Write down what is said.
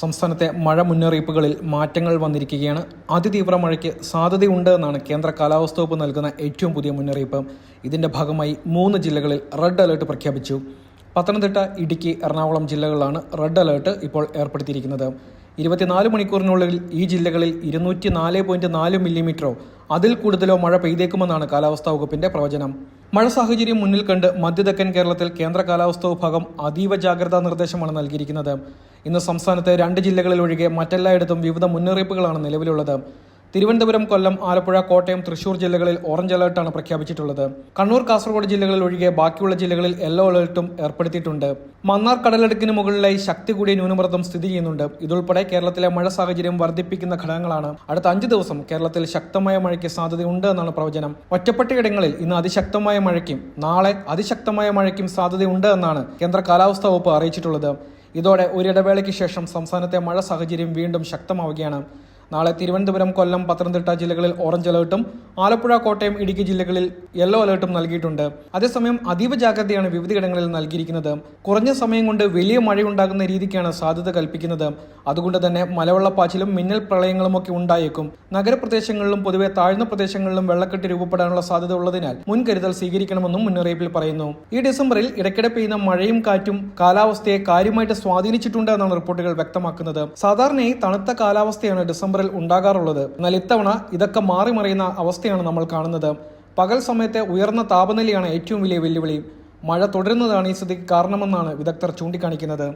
സംസ്ഥാനത്തെ മഴ മുന്നറിയിപ്പുകളിൽ മാറ്റങ്ങൾ വന്നിരിക്കുകയാണ്. അതിതീവ്ര മഴയ്ക്ക് സാധ്യതയുണ്ട് എന്നാണ് കേന്ദ്ര കാലാവസ്ഥ വകുപ്പ് നൽകുന്ന ഏറ്റവും പുതിയ മുന്നറിയിപ്പ്. ഇതിന്റെ ഭാഗമായി മൂന്ന് ജില്ലകളിൽ റെഡ് അലേർട്ട് പ്രഖ്യാപിച്ചു. പത്തനംതിട്ട ഇടുക്കി എറണാകുളം ജില്ലകളിലാണ് റെഡ് അലേർട്ട് ഇപ്പോൾ ഏർപ്പെടുത്തിയിരിക്കുന്നത്. ഇരുപത്തിനാല് മണിക്കൂറിനുള്ളിൽ ഈ ജില്ലകളിൽ ഇരുന്നൂറ്റി നാല് പോയിന്റ് നാല് മില്ലിമീറ്ററോ അതിൽ കൂടുതലോ മഴ പെയ്തേക്കുമെന്നാണ് കാലാവസ്ഥാ വകുപ്പിന്റെ പ്രവചനം. മഴ സാഹചര്യം മുന്നിൽ കണ്ട് മധ്യതെക്കൻ കേരളത്തിൽ കേന്ദ്ര കാലാവസ്ഥാ വിഭാഗം അതീവ ജാഗ്രതാ നിർദ്ദേശമാണ് നൽകിയിരിക്കുന്നത്. ഇന്ന് സംസ്ഥാനത്തെ രണ്ട് ജില്ലകളിൽ ഒഴികെ മറ്റെല്ലായിടത്തും വിവിധ മുന്നറിയിപ്പുകളാണ് നിലവിലുള്ളത്. തിരുവനന്തപുരം കൊല്ലം ആലപ്പുഴ കോട്ടയം തൃശൂർ ജില്ലകളിൽ ഓറഞ്ച് അലേർട്ടാണ് പ്രഖ്യാപിച്ചിട്ടുള്ളത്. കണ്ണൂർ കാസർഗോഡ് ജില്ലകളിൽ ഒഴികെ ബാക്കിയുള്ള ജില്ലകളിൽ യെല്ലോ അലേർട്ടും ഏർപ്പെടുത്തിയിട്ടുണ്ട്. മന്നാർ കടലെടുക്കിന് മുകളിലായി ശക്തി കൂടിയ ന്യൂനമർദ്ദം സ്ഥിതി ചെയ്യുന്നുണ്ട്. ഇതുൾപ്പെടെ കേരളത്തിലെ മഴ സാഹചര്യം വർദ്ധിപ്പിക്കുന്ന ഘടകങ്ങളാണ്. അടുത്ത അഞ്ച് ദിവസം കേരളത്തിൽ ശക്തമായ മഴയ്ക്ക് സാധ്യതയുണ്ട് എന്നാണ് പ്രവചനം. ഒറ്റപ്പെട്ടയിടങ്ങളിൽ ഇന്ന് അതിശക്തമായ മഴയ്ക്കും നാളെ അതിശക്തമായ മഴയ്ക്കും സാധ്യതയുണ്ട് എന്നാണ് കേന്ദ്ര കാലാവസ്ഥാ വകുപ്പ് അറിയിച്ചിട്ടുള്ളത്. ഇതോടെ ഒരിടവേളയ്ക്ക് ശേഷം സംസ്ഥാനത്തെ മഴ സാഹചര്യം വീണ്ടും ശക്തമാവുകയാണ്. നാളെ തിരുവനന്തപുരം കൊല്ലം പത്തനംതിട്ട ജില്ലകളിൽ ഓറഞ്ച് അലേർട്ടും ആലപ്പുഴ കോട്ടയം ഇടുക്കി ജില്ലകളിൽ യെല്ലോ അലേർട്ടും നൽകിയിട്ടുണ്ട്. അതേസമയം അതീവ ജാഗ്രതയാണ് വിവിധയിടങ്ങളിൽ നൽകിയിരിക്കുന്നത്. കുറഞ്ഞ സമയം കൊണ്ട് വലിയ മഴയുണ്ടാകുന്ന രീതിക്കാണ് സാധ്യത കൽപ്പിക്കുന്നത്. അതുകൊണ്ട് തന്നെ മലവെള്ളപ്പാച്ചിലും മിന്നൽ പ്രളയങ്ങളും ഒക്കെ ഉണ്ടായേക്കും. നഗരപ്രദേശങ്ങളിലും പൊതുവെ താഴ്ന്ന പ്രദേശങ്ങളിലും വെള്ളക്കെട്ട് രൂപപ്പെടാനുള്ള സാധ്യത ഉള്ളതിനാൽ മുൻകരുതൽ സ്വീകരിക്കണമെന്നും മുന്നറിയിപ്പിൽ പറയുന്നു. ഈ ഡിസംബറിൽ ഇടയ്ക്കിടെ പെയ്യുന്ന മഴയും കാറ്റും കാലാവസ്ഥയെ കാര്യമായിട്ട് സ്വാധീനിച്ചിട്ടുണ്ട് എന്നാണ് റിപ്പോർട്ടുകൾ വ്യക്തമാക്കുന്നത്. സാധാരണയായി തണുത്ത കാലാവസ്ഥയാണ് ഡിസംബറിൽ ഉണ്ടാകാറുള്ളത്. എന്നാൽ ഇത്തവണ ഇതൊക്കെ മാറി മറിയുന്ന അവസ്ഥയാണ് നമ്മൾ കാണുന്നത്. പകൽ സമയത്തെ ഉയർന്ന താപനിലയാണ് ഏറ്റവും വലിയ വെല്ലുവിളി. മഴ തുടരുന്നതാണ് ഈ സ്ഥിതിക്ക് കാരണമെന്നാണ് വിദഗ്ധർ ചൂണ്ടിക്കാണിക്കുന്നത്.